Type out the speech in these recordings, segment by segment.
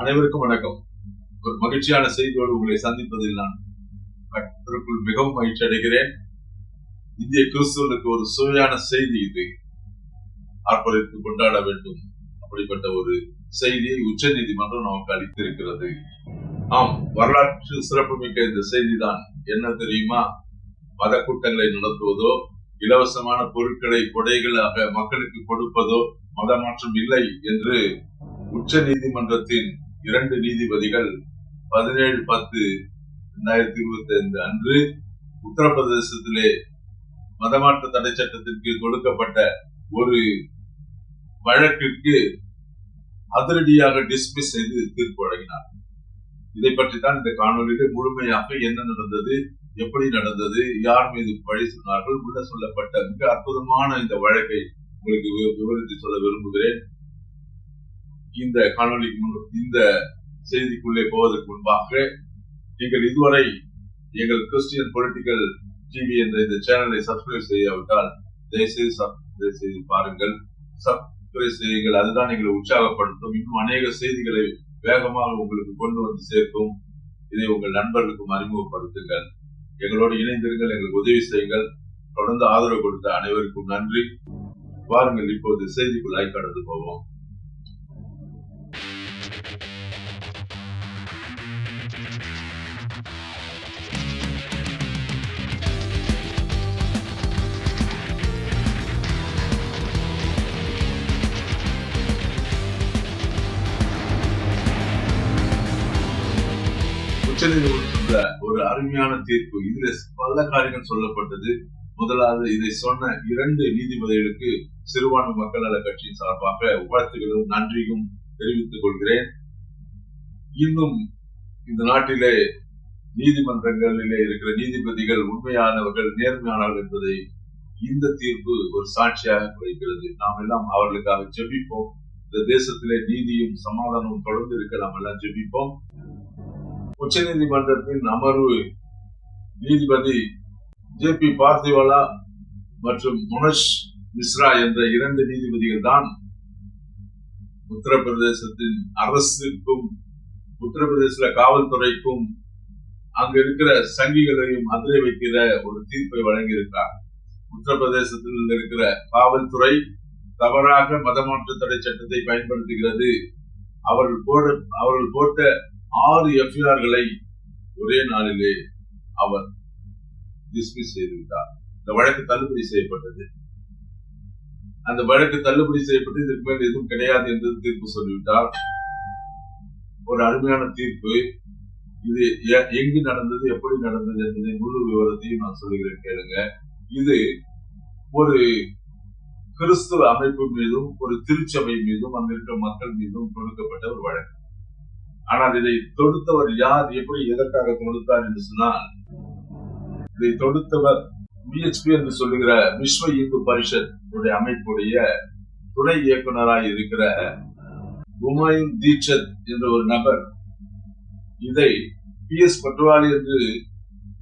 அனைவருக்கும் வணக்கம். ஒரு மகிழ்ச்சியான செய்தியோடு உங்களை சந்திப்பதில் நான் கற்றுக்குள் மிகவும் மகிழ்ச்சி அடைகிறேன். இந்திய கிறிஸ்துவனுக்கு ஒரு சுவையான செய்தி இது. ஆர்ப்பரித்து கொண்டாட வேண்டும். அப்படிப்பட்ட ஒரு செய்தியை உச்ச நீதிமன்றம் நமக்கு அளித்திருக்கிறது. ஆம் வரலாற்று சிறப்புமிக்க இந்த செய்திதான். என்ன தெரியுமா? மத கூட்டங்களை நடத்துவதோ இலவசமான பொருட்களை கொடைகளாக மக்களுக்கு கொடுப்பதோ மத மாற்றம் இல்லை என்று உச்ச நீதிமன்றத்தின் இரண்டு நீதிபதிகள் பதினேழு பத்து இரண்டாயிரத்தி இருபத்தி ஐந்து அன்று உத்தரப்பிரதேசத்திலே மதமாற்ற தடை சட்டத்திற்கு கொடுக்கப்பட்ட ஒரு வழக்கிற்கு அதிரடியாக டிஸ்மிஸ் செய்து தீர்ப்பு வழங்கினார். இதை பற்றி தான் இந்த காணொலியில முழுமையாக என்ன நடந்தது எப்படி நடந்தது யார் மீது பழி சொன்னார்கள் உள்ள சொல்லப்பட்ட மிக அற்புதமான இந்த வழக்கை உங்களுக்கு விவரித்து சொல்ல விரும்புகிறேன். இந்த காணொலிக்கு முன் இந்த செய்திக்குள்ளே போவதற்கு முன்பாக நீங்கள் இதுவரை எங்கள் கிறிஸ்டியன் பொலிட்டிக்கல் டிவி என்ற இந்த சேனலை சப்ஸ்கிரைப் செய்யாவிட்டால் தயவுசெய்து சப்ஸ்கிரைப் செய்து பாருங்கள். சப்ஸ்கிரைப் செய்யுங்கள். அதுதான் எங்களை உற்சாகப்படுத்தும். இன்னும் அநேக செய்திகளை வேகமாக உங்களுக்கு கொண்டு வந்து சேர்க்கும். இதை உங்கள் நண்பர்களுக்கும் அறிமுகப்படுத்துங்கள். எங்களோடு இணைந்திருங்கள். எங்களுக்கு உதவி செய்யுங்கள். தொடர்ந்து ஆதரவு கொடுத்த அனைவருக்கும் நன்றி. வாருங்கள். இப்போது செய்திக்குள்ளாய் கடந்து போவோம். உச்சநீதிமன்றம் சொல்ற ஒரு அருமையான தீர்ப்பு. இதுல பல காரியங்கள் சொல்லப்பட்டது. முதலாவது இதை சொன்ன இரண்டு நீதிபதிகளுக்கு சிறுபான்மை மக்கள் நல கட்சியின் சார்பாக வாழ்த்துகளும் நன்றியும் தெரிவித்துக் கொள்கிறேன். இன்னும் இந்த நாட்டிலே நீதிமன்றங்களிலே இருக்கிற நீதிபதிகள் உண்மையானவர்கள் நேர்மையானவர்கள் என்பதை இந்த தீர்ப்பு ஒரு சாட்சியாக குறைக்கிறது. நாம் எல்லாம் அவர்களுக்காக ஜெபிப்போம். இந்த தேசத்திலே நீதியும் சமாதானமும் தொடர்ந்து இருக்க நாம் எல்லாம் ஜெபிப்போம். உச்ச நீதிமன்றத்தின் அமர்வு நீதிபதி ஜே பி பார்த்திவாலா மற்றும் முனஷ் மிஸ்ரா என்ற இரண்டு நீதிபதிகள் தான் உத்தரப்பிரதேசத்தின் அரசுக்கும் உத்தரப்பிரதேச காவல்துறைக்கும் அங்க இருக்கிற சங்கிகளையும் அதிரை வைக்கிற ஒரு தீர்ப்பை வழங்கியிருக்கிறார். உத்தரப்பிரதேசத்தில் இருக்கிற காவல்துறை தவறாக மதமாற்ற தடை சட்டத்தை பயன்படுத்துகிறது. அவர்கள் போட அவர்கள் போட்ட ஆறு எஃப்ஐஆர்களை ஒரே நாளிலே அவர் டிஸ்மிஸ் செய்துவிட்டார். இந்த வழக்கு தள்ளுபடி செய்யப்பட்டது. அந்த வழக்கு தள்ளுபடி செய்யப்பட்டு இதற்கு மேல் எதுவும் கிடையாது என்று தீர்ப்பு சொல்லிவிட்டார். ஒரு அருமையான தீர்ப்பு. இது எங்கு நடந்தது எப்படி நடந்தது என்பதை முழு விவரத்தையும் நான் சொல்லுகிறேன் கேளுங்க. இது ஒரு கிறிஸ்துவ அமைப்பு மீதும் ஒரு திருச்சபை மீதும் அங்கிருக்கிற மக்கள் மீதும் கொடுக்கப்பட்ட ஒரு வழக்கு. ஆனால் இதை தொடுத்தவர் யார்? எப்படி எதற்காக தொடுத்தார் என்று சொன்னால் இதை தொடுத்தவர் பிஹெச்பி என்று சொல்லுகிற விஸ்வ இந்து பரிஷத் உடைய அமைப்புடைய துணை இயக்குநராக இருக்கிற உமாயுன் தீட்சத் என்ற ஒரு நபர் இதை பி எஸ் பட்வாலி என்று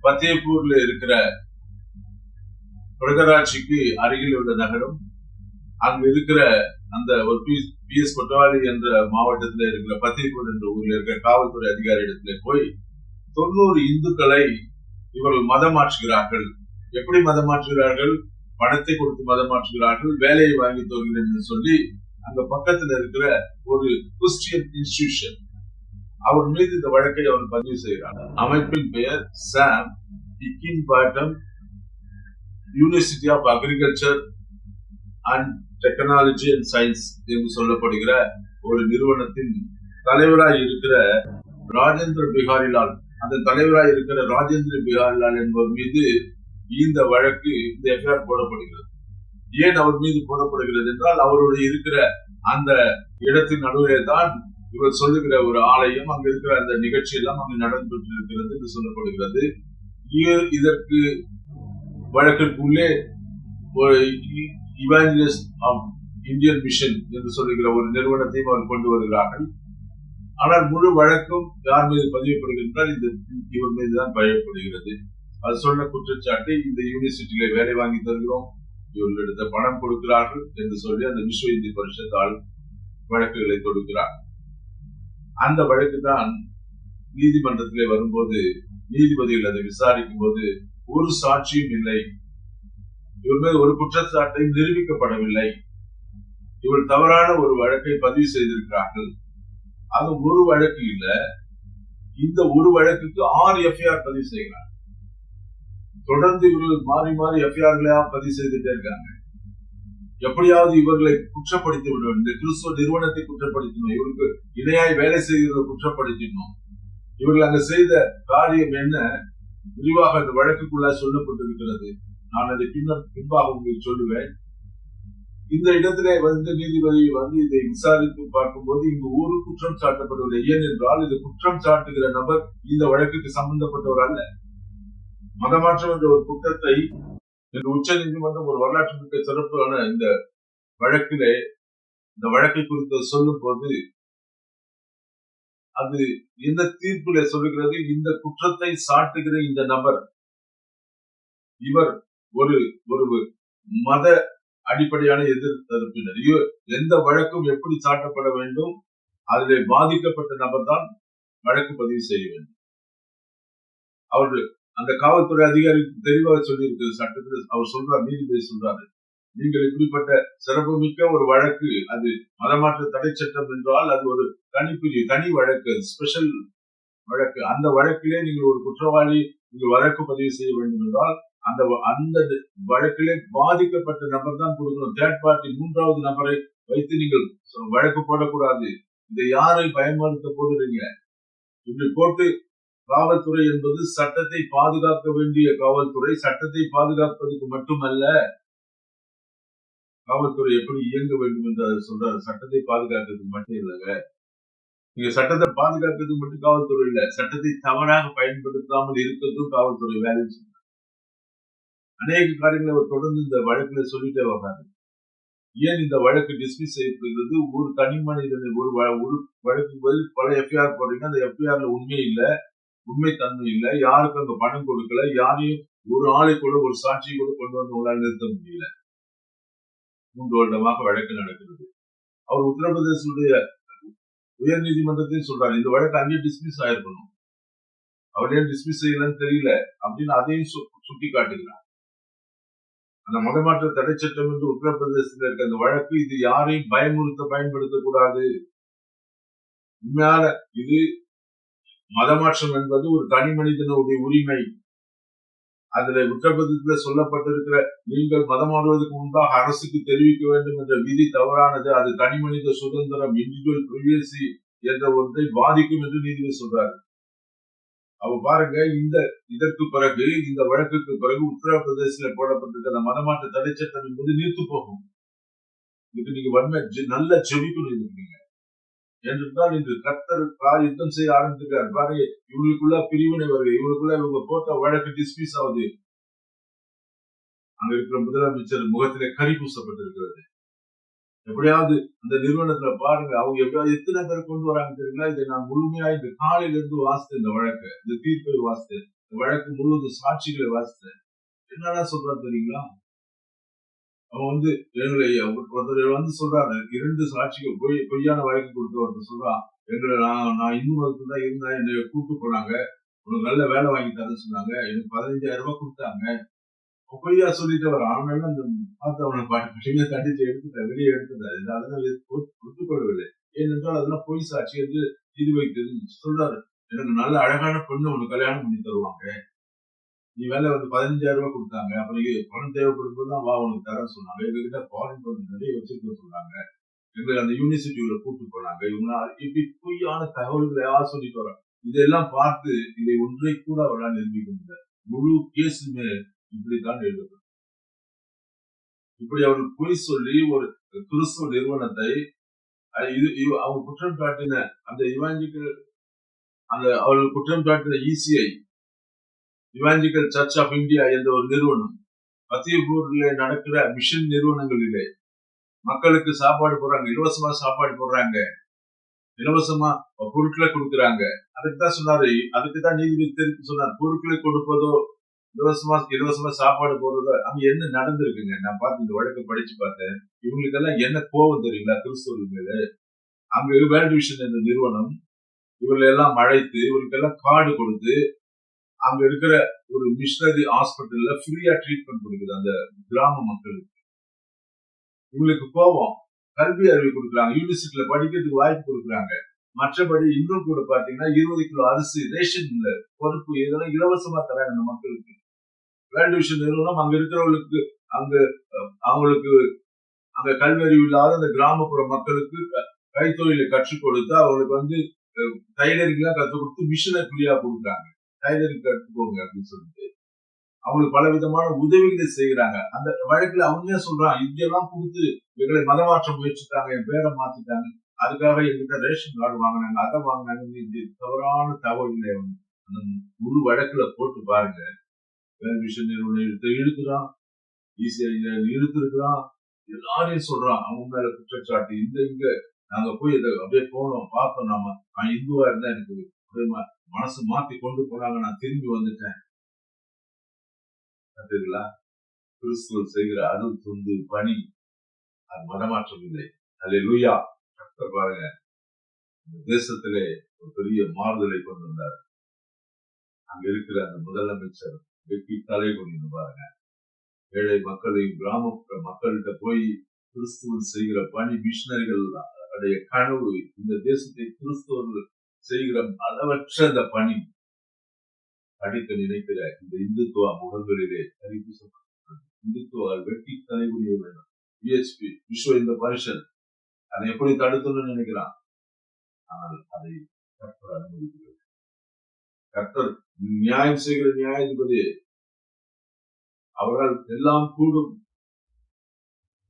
பத்தேபூர்ல இருக்கிற பிரகராட்சிக்கு அருகில் உள்ள நகரம் அங்க இருக்கிற அந்த ஒரு பி எஸ் கொட்டவாளி என்ற மாவட்டத்தில் இருக்கிற பத்தேபூர் என்ற ஊர்ல இருக்கிற காவல்துறை அதிகாரி இடத்துல போய் தொண்ணூறு இந்துக்களை இவர்கள் மதம் மாற்றுகிறார்கள் எப்படி மதம் மாற்றுகிறார்கள் பணத்தை கொடுத்து மதம் வேலையை வாங்கி தருகிறேன் என்று சொல்லி அங்க பக்கத்துல இருக்கிற ஒரு கிறிஸ்டியன் இன்ஸ்டிடியூஷன். அவர் மீது இந்த வழக்கை அவர் பதிவு செய்கிறார். அமைப்பின் பெயர் Sam Higginbottom university of agriculture and technology and science என்று சொல்லப்படுகிற ஒரு நிறுவனத்தின் தலைவராய் இருக்கிற ராஜேந்திர பிகாரிலால் அந்த தலைவராய் இருக்கிற ராஜேந்திர பிகாரிலால் என்பவர் மீது இந்த வழக்கு இந்த எஃப்ஐஆர் போடப்படுகிறது. ஏன் அவர் மீது போடப்படுகிறது என்றால் அவருடைய இருக்கிற அந்த இடத்தின் நடுவே தான் இவர் சொல்லுகிற ஒரு ஆலயம் அங்க இருக்கிற அந்த நிகழ்ச்சி எல்லாம் அங்கு நடந்துட்டு இருக்கிறது என்று சொல்லப்படுகிறது. இதற்கு வழக்கிற்குள்ளே இவாஞ்சலிஸ்ட் ஆஃப் இந்தியன் மிஷன் என்று சொல்லுகிற ஒரு நிறுவனத்தையும் அவர் கொண்டு வருகிறார்கள். ஆனால் முழு வழக்கும் யார் மீது பதியப்படுகிறது இந்த இவர் மீது தான் அது சொன்ன குற்றச்சாட்டு இந்த யூனிவர்சிட்டியில வேலை வாங்கி தருகிறோம். இவர்களிடத்த பணம் கொடுக்கிறார்கள் என்று சொல்லி அந்த விஸ்வ இந்தி பரிஷத்தால் வழக்குகளை கொடுக்கிறார் அந்த வழக்கு தான் நீதிமன்றத்திலே வரும்போது நீதிபதிகள் அதை விசாரிக்கும் போது ஒரு சாட்சியும் இல்லை. இவர் மீது ஒரு குற்றச்சாட்டை நிரூபிக்கப்படவில்லை. இவர் தவறான ஒரு வழக்கை பதிவு செய்திருக்கிறார்கள். அது ஒரு வழக்கு இல்ல. இந்த ஒரு வழக்குக்கு ஆறு எஃப்ஐஆர் பதிவு செய்கிறார். தொடர்ந்து இவர்கள் மாறி மாறி எஃப்ஐஆர்களையா பதிவு செய்துட்டே இருக்காங்க. எப்படியாவது இவர்களை குற்றப்படுத்தி விட இந்த கிறிஸ்துவ நிறுவனத்தை குற்றப்படுத்தணும். இவருக்கு இணையாய் வேலை செய்கிறத குற்றப்படுத்திடணும். இவர்கள் அங்க செய்த காரியம் என்ன? விரிவாக அந்த வழக்குக்குள்ள சொல்லப்பட்டிருக்கிறது. நான் அதை பின்னர் பின்பாக உங்களுக்கு சொல்லுவேன். இந்த இடத்திலே வந்து நீதிபதி வந்து இதை விசாரித்து பார்க்கும்போது இங்கு ஒரு குற்றம் சாட்டப்படவில்லை. ஏனென்றால் இது குற்றம் சாட்டுகிற நபர் இந்த வழக்குக்கு சம்பந்தப்பட்டவர் அல்ல. மதமாற்றம் என்ற ஒரு குற்றத்தை இந்த உச்ச நீதிமன்றம் ஒரு வரலாற்று மிக்க சிறப்பான இந்த வழக்கிலே இந்த வழக்கை குறித்து சொல்லும் போது அது இந்த தீர்ப்புல சொல்லுகிறது? இந்த குற்றத்தை சாட்டுகிற இந்த நபர் இவர் ஒரு ஒரு மத அடிப்படையான எதிர் தரப்பினர். எந்த வழக்கும் எப்படி சாட்டப்பட வேண்டும் அதிலே பாதிக்கப்பட்ட நபர் தான் வழக்கு பதிவு செய்ய வேண்டும். அவர்கள் அந்த காவல்துறை அதிகாரி தெளிவாக சொல்லி சட்டத்தில். அவர் சொல்றார் நீதிபதி சொல்றாரு. நீங்கள் இப்படிப்பட்ட சிறப்புமிக்க ஒரு வழக்கு அது மதமாற்ற தடை சட்டம் என்றால் அது ஒரு தனிப்பிரிவு தனி வழக்கு ஸ்பெஷல் வழக்கு. அந்த வழக்கிலே நீங்கள் ஒரு குற்றவாளி நீங்கள் வழக்கு பதிவு செய்ய வேண்டும் என்றால் அந்த அந்த வழக்கிலே பாதிக்கப்பட்ட நபர் தான் கொடுக்கணும். தேர்ட் பார்ட்டி மூன்றாவது நபரை வைத்து நீங்கள் வழக்கு போடக்கூடாது. இதை யாரை பயன்படுத்த போடுறீங்க இப்படி போட்டு காவல்துறை என்பது சட்டத்தை பாதுகாக்க வேண்டிய காவல்துறை சட்டத்தை பாதுகாப்பதற்கு மட்டுமல்ல காவல்துறை எப்படி இயங்க வேண்டும் என்று அதை சொல்றாரு. சட்டத்தை பாதுகாக்கிறதுக்கு மட்டும் இல்லைங்க. நீங்க சட்டத்தை பாதுகாக்கிறதுக்கு மட்டும் காவல்துறை இல்ல. சட்டத்தை தவறாக பயன்படுத்தாமல் இருக்கிறதும் காவல்துறை வேலை செய்யும். அநேக காரியங்களை அவர் தொடர்ந்து இந்த வழக்குல சொல்லிட்டே வர்றாரு. ஏன் இந்த வழக்கு டிஸ்மிஸ் செய்யப்படுகிறது ஒரு தனி மனிதனை ஒரு ஒரு வழக்கு பதில் பல எஃப்ஐஆர் போடுறீங்க அந்த எஃப்ஐஆர்ல உண்மை இல்லை உண்மை தன்மை இல்லை யாருக்கும் அங்க பணம் கொடுக்கல யாரையும் ஒரு ஆளை கூட ஒரு சாட்சியை கூட கொண்டு வந்து உங்களால் நிறுத்த முடியல. மூன்று வருடமாக வழக்கு நடக்கிறது. அவர் உத்தரப்பிரதேசனுடைய உயர் நீதிமன்றத்தையும் சொல்றாரு இந்த வழக்கு அங்கே டிஸ்மிஸ் ஆயிருக்கணும். அவர் ஏன் டிஸ்மிஸ் செய்யலன்னு தெரியல அப்படின்னு அதையும் சுட்டி காட்டுகிறார் அந்த மதமாற்ற தடை சட்டம் என்று உத்தரப்பிரதேசத்தில் இருக்க அந்த வழக்கு இது யாரையும் பயமுறுத்த பயன்படுத்தக்கூடாது. உண்மையான இது மதமாற்றம் என்பது ஒரு தனி மனிதனுடைய உரிமை. அதுல உத்தரப்பிரதேசத்துல சொல்லப்பட்டிருக்கிற நீங்கள் மதம் மாறுவதற்கு முன்பாக அரசுக்கு தெரிவிக்க வேண்டும் என்ற விதி தவறானது. அது தனி மனித சுதந்திரம் இண்டிவிஜுவல் பிரிவியசி என்ற ஒன்றை பாதிக்கும் என்று நீதிபதி சொல்றாரு. அவ பாருங்க இந்த இதற்கு பிறகு இந்த வழக்குக்கு பிறகு உத்தரப்பிரதேசத்தில் போடப்பட்டிருக்கிற மதமாற்ற தடை சட்டம் என்பது நீர்த்து போகும். இதுக்கு நீங்க வன்மை நல்ல செவிக்கணும் இதுக்கு என்றுதான் இன்று கத்தர் யுத்தம் செய்ய ஆரம்பித்திருக்கார் பாருங்க இவங்களுக்குள்ள பிரிவினை வருது இவங்களுக்குள்ள இவங்க போட்ட வழக்கு டிஸ்மிஸ் ஆகுது. அங்க இருக்கிற முதலமைச்சர் முகத்திலே கறி பூசப்பட்டிருக்கிறது. எப்படியாவது அந்த நிறுவனத்துல பாருங்க அவங்க எப்படியாவது எத்தனை பேர் கொண்டு வராங்க தெரியுங்களா? இதை நான் முழுமையா இந்த காலையில இருந்து வாசித்தேன் இந்த வழக்கு. இந்த தீர்ப்பை வாசித்தேன். இந்த வழக்கு முழுவதும் சாட்சிகளை வாசித்தேன். என்னடா சொல்றான் தெரியுங்களா? அவன் வந்து எங்களை ஒருத்தர் வந்து சொல்றாரு இரண்டு சாட்சிகள் பொய் பொய்யான வழக்கு கொடுத்து ஒருத்தர் சொல்றான் எங்களை நான் நான் இந்து மதத்துல தான் இருந்தேன் என்னை கூப்பிட்டு போனாங்க. உனக்கு நல்ல வேலை வாங்கி தரேன்னு சொன்னாங்க. எனக்கு பதினஞ்சாயிரம் ரூபாய் கொடுத்தாங்க. பொய்யா சொல்லிட்டு வரான் அவனால அந்த பார்த்தவனை பாட்டு கண்டிச்சு எடுத்துட்டார் வெளியே எடுத்துட்டாரு அதனால ஒத்துக்கொள்ளவில்லை ஏனென்றால் அதெல்லாம் பொய் சாட்சி என்று இது வைக்கிறது சொல்றாரு. எனக்கு நல்ல அழகான பொண்ணு உனக்கு கல்யாணம் பண்ணி தருவாங்க. நீ வேலை வந்து பதினஞ்சாயிரம் ரூபாய் கொடுத்தாங்க. அப்புறம் பணம் தேவைப்படும் போது தான் வா உனக்கு தரேன் சொன்னாங்க. எங்ககிட்ட ஃபாரின் பணம் நிறைய வச்சிருக்க சொன்னாங்க. எங்களுக்கு அந்த யூனிவர்சிட்டியில கூட்டு போனாங்க. இவங்க இப்படி பொய்யான தகவல்களை யார் சொல்லிட்டு வராங்க இதெல்லாம் பார்த்து இதை ஒன்றை கூட அவரால் நிரூபிக்க முடியல. முழு கேஸுமே இப்படித்தான் எழுதப்படும் இப்படி அவர் பொய் சொல்லி ஒரு கிறிஸ்துவ நிறுவனத்தை இது அவங்க குற்றம் காட்டின அந்த இவாஞ்சிக்கல் அந்த அவர்கள் குற்றம் காட்டின ECI evangelical church of India என்ற ஒரு நிறுவனம் மத்தியபூர்ல நடக்கிற மிஷன் நிறுவனங்களிலே மக்களுக்கு சாப்பாடு போடுறாங்க இலவசமா சாப்பாடு போடுறாங்க இலவசமா பொருட்களை கொடுக்குறாங்க. அதுக்கு தான் சொன்னாரு அதுக்கு தான் நீதிபதி தெரிவித்து சொன்னார் பொருட்களை கொடுப்பதோ இலவசமா இலவசமா சாப்பாடு போடுறதோ அங்க என்ன நடந்திருக்குங்க? நான் பார்த்து இந்த வழக்கை படிச்சு பார்த்தேன். இவங்களுக்கு எல்லாம் என்ன கோபம் தெரியுங்களா? கிறிஸ்தவர்கள் மேல? அங்க வேர்ல்ட் என்ற நிறுவனம் இவர்களை எல்லாம் அழைத்து இவருக்கெல்லாம் கார்டு கொடுத்து அங்க இருக்கிற ஒரு மிஷினரி ஹாஸ்பிட்டல்ல ஃப்ரீயா ட்ரீட்மெண்ட் கொடுக்குது அந்த கிராம மக்களுக்கு. இவங்களுக்கு கோபம். கல்வி அறிவு கொடுக்குறாங்க. யூனிவர்சிட்டியில படிக்கிறதுக்கு வாய்ப்பு கொடுக்குறாங்க. மற்றபடி இன்னும் கூட பாத்தீங்கன்னா இருபது கிலோ அரிசி ரேஷன் பொறுப்பு இதெல்லாம் இலவசமா தராங்க அந்த மக்களுக்கு. வேர்ல்டு விஷன் நிறுவனம் அங்க இருக்கிறவங்களுக்கு அங்க அவங்களுக்கு அங்க கல்வி அறிவு இல்லாத அந்த கிராமப்புற மக்களுக்கு கைத்தொழிலை கற்றுக் கொடுத்து அவங்களுக்கு வந்து டைலரிங் எல்லாம் கற்றுக் கொடுத்து மிஷினை ஃப்ரீயா கொடுக்குறாங்க. டைலரிங் கற்றுக்கோங்க அப்படின்னு சொல்லிட்டு. அவங்களுக்கு பல விதமான உதவிகளை செய்யறாங்க அந்த வழக்குல அவங்க சொல்றான் இதெல்லாம் கொடுத்து எங்களை மதமாற்ற முயற்சித்தாங்க என் பேரை மாத்திட்டாங்க. அதுக்காக எங்கிட்ட ரேஷன் கார்டு வாங்கினாங்க அதை வாங்கினாங்க இது தவறான தகவல்களை அந்த முழு வழக்குல போட்டு பாருங்க. வேற விஷயம் இழுக்கிறான். ஈஸியா இழுத்துருக்கிறான். எல்லாரையும் சொல்றான் அவங்க மேல குற்றச்சாட்டு இந்த இங்க. நாங்க போய் இதை அப்படியே போனோம் பார்த்தோம் நாம நான் இந்துவா இருந்தா எனக்கு மனசு மாத்தி கொண்டு போனாங்க நான் திரும்பி வந்துட்டேன். பார்த்தீங்களா கிறிஸ்துவர் செய்கிற அருள் துண்டு பணி அது மதமாற்றம் இல்லை. அல்ல லூயா பாருங்க. இந்த தேசத்திலே ஒரு பெரிய மாறுதலை கொண்டு வந்தார். அங்க இருக்கிற அந்த முதலமைச்சர் வெட்டி தலை கொண்டு பாருங்க. ஏழை மக்களையும் கிராமப்புற மக்கள்கிட்ட போய் கிறிஸ்துவன் செய்கிற பணி மிஷினரிகள் அடைய கனவு இந்த தேசத்தை கிறிஸ்துவர்கள் செய்கிற அளவற்ற அந்த பணி. படிக்க நினைக்கிற இந்த இந்துத்துவ முகங்களிலே கரிபூசப்பட்டிருக்கிறது இந்துத்துவ வெட்டி தலைகுடிய வேண்டும். பிஎஸ்பி விஸ்வ இந்த பரிஷன் அதை எப்படி தடுக்கணும்னு நினைக்கிறான்? ஆனால் அதை கர்த்தர் அனுமதிக்கிறது கர்த்தர் நியாயம் செய்கிற நியாயாதிபதி. அவரால் எல்லாம் கூடும்.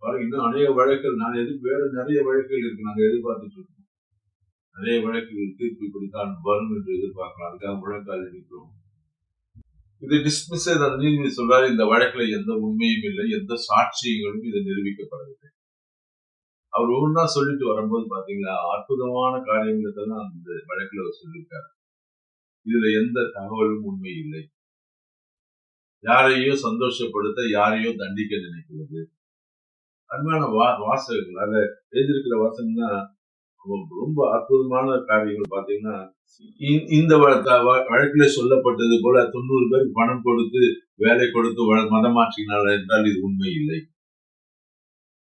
பாருங்க இன்னும் அநேக வழக்குகள் நான் எது வேற நிறைய வழக்குகள் இருக்கு நாங்க எதிர்பார்த்துட்டு இருக்கோம். நிறைய வழக்குகள் தீர்ப்பு இப்படித்தான் வரும் என்று எதிர்பார்க்கலாம். அதுக்காக முழங்கால் இருக்கிறோம் இதை டிஸ்மிஸ் அந்த நீதிபதி சொல்றாரு இந்த வழக்குல எந்த உண்மையும் இல்லை எந்த சாட்சியங்களும் இதை நிரூபிக்கப்படவில்லை. அவர் ஒவ்வொன்றா சொல்லிட்டு வரும்போது பாத்தீங்களா அற்புதமான காரியங்களை தான் அந்த வழக்குல அவர் சொல்லியிருக்காரு. இதுல எந்த தகவலும் உண்மை இல்லை. யாரையோ சந்தோஷப்படுத்த யாரையோ தண்டிக்க நினைக்கிறது. அன்பான வா வாசகங்கள் அதுல எழுதியிருக்கிற வாசகம்னா ரொம்ப- அற்புதமான காரியங்கள் பாத்தீங்கன்னா இந்த வழ- வழக்கிலே சொல்லப்பட்டது போல தொண்ணூறு பேருக்கு பணம் கொடுத்து வேலை கொடுத்து மதம் மாற்றினார் என்றால் இது உண்மை இல்லை.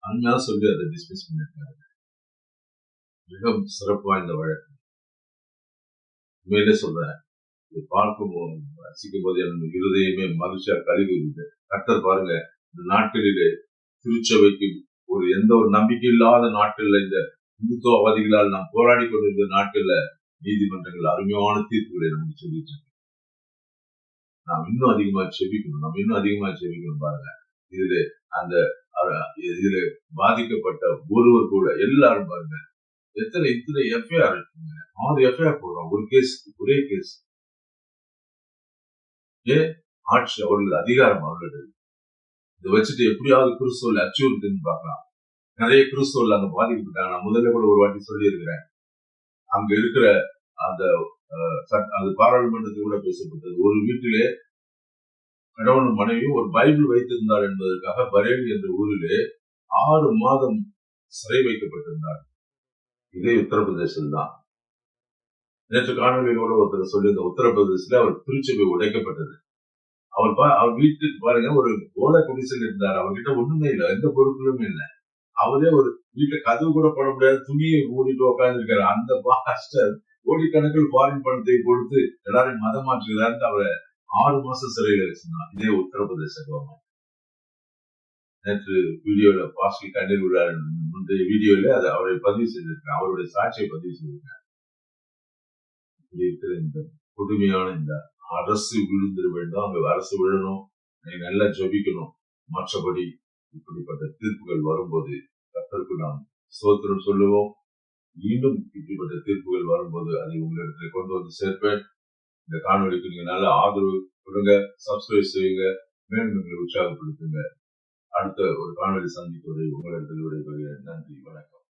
அருமையா சொல்லி அதை டிஸ்கஸ் பண்ணிருக்காரு மிக சிறப்பு வாய்ந்த வழக்கு. உண்மையிலே சொல்றேன்? இதை பார்க்கும் ரசிக்கும் போது என் இருதயமே மகிழ்ச்சியா கழுகுது கர்த்தர் பாருங்க இந்த நாட்களிலே திருச்சபைக்கு ஒரு எந்த ஒரு நம்பிக்கை இல்லாத நாட்கள்ல இந்த இந்துத்துவவாதிகளால் நாம் போராடி கொண்டிருந்த நாட்கள்ல நீதிமன்றங்கள் அருமையான தீர்ப்புகளை நமக்கு சொல்லிட்டு இருக்கு. நாம் இன்னும் அதிகமா செபிக்கணும். நம்ம இன்னும் அதிகமா செபிக்கணும் பாருங்க. இதுல அந்த அஹ், இதுல பாதிக்கப்பட்ட ஒருவர் கூட எல்லாரும் பாருங்க எத்தனை இத்தனை எஃப்ஐஆர் இருக்குங்க? ஆறு எஃப்ஐஆர் போடுறோம். ஒரு கேஸ் ஒரே கேஸ் ஏ? ஆட்சி அவர்கள் அதிகாரம் அவர்களுடைய இதை வச்சுட்டு எப்படியாவது கிறிஸ்துவ அச்சுறுத்துன்னு பார்க்கலாம். நிறைய கிறிஸ்தவர்கள் அங்க பாதிக்கப்பட்டாங்க. நான் முதல்ல கூட ஒரு வாட்டி சொல்லியிருக்கிறேன். அங்க இருக்கிற அந்த அஹ், அது பாராளுமன்றத்தில் கூட பேசப்பட்டது. ஒரு வீட்டிலே கணவனும் மனைவியும் ஒரு பைபிள் வைத்திருந்தார் என்பதற்காக பரேலி என்ற ஊரிலே ஆறு மாதம் சிறை வைக்கப்பட்டிருந்தார் இதே உத்தரப்பிரதேசம் தான் நேற்று காணொலியோட ஒருத்தர் சொல்லியிருந்த உத்தரப்பிரதேசத்துல அவர் திருச்சபை உடைக்கப்பட்டது. அவர் பா அவர் வீட்டுக்கு பாருங்க ஒரு ஓலை குடிசையில் இருந்தார். அவர்கிட்ட ஒண்ணுமே இல்லை எந்த பொருட்களுமே இல்லை. அவரே ஒரு வீட்டுல கதவு கூட பண்ண முடியாது துணியை மூடிட்டு உட்கார்ந்து இருக்காரு அந்த பாஸ்டர் கோடிக்கணக்கில் ஃபாரின் பணத்தை கொடுத்து எல்லாரையும் மதம் மாற்றுகிறாரு அவரை ஆறு மாசம் சிறையில் வச்சிருந்தான் இதே உத்தரப்பிரதேச கவர்மெண்ட் நேற்று வீடியோல பாஸ்கி கண்ணீர் விழா முந்தைய வீடியோல அதை அவரை பதிவு செய்திருக்கிறார். அவருடைய சாட்சியை பதிவு செய்திருக்கிறார். இருக்கிற இந்த கொடுமையான இந்த அரசு விழுந்துட வேண்டும். அங்க அரசு விழணும். நீங்க நல்லா ஜபிக்கணும். மற்றபடி இப்படிப்பட்ட தீர்ப்புகள் வரும்போது கத்தருக்கு நாம் சோத்திரம் சொல்லுவோம். மீண்டும் இப்படிப்பட்ட தீர்ப்புகள் வரும்போது அதை உங்களிடத்துல கொண்டு வந்து சேர்ப்பேன். இந்த காணொலிக்கு நீங்க நல்ல ஆதரவு கொடுங்க. சப்ஸ்கிரைப் செய்யுங்க. மேலும் எங்களை உற்சாகப்படுத்துங்க. அடுத்த ஒரு காணொலி சந்திப்பது உங்களிடத்தில் விடைபெறுகிறேன். நன்றி வணக்கம்.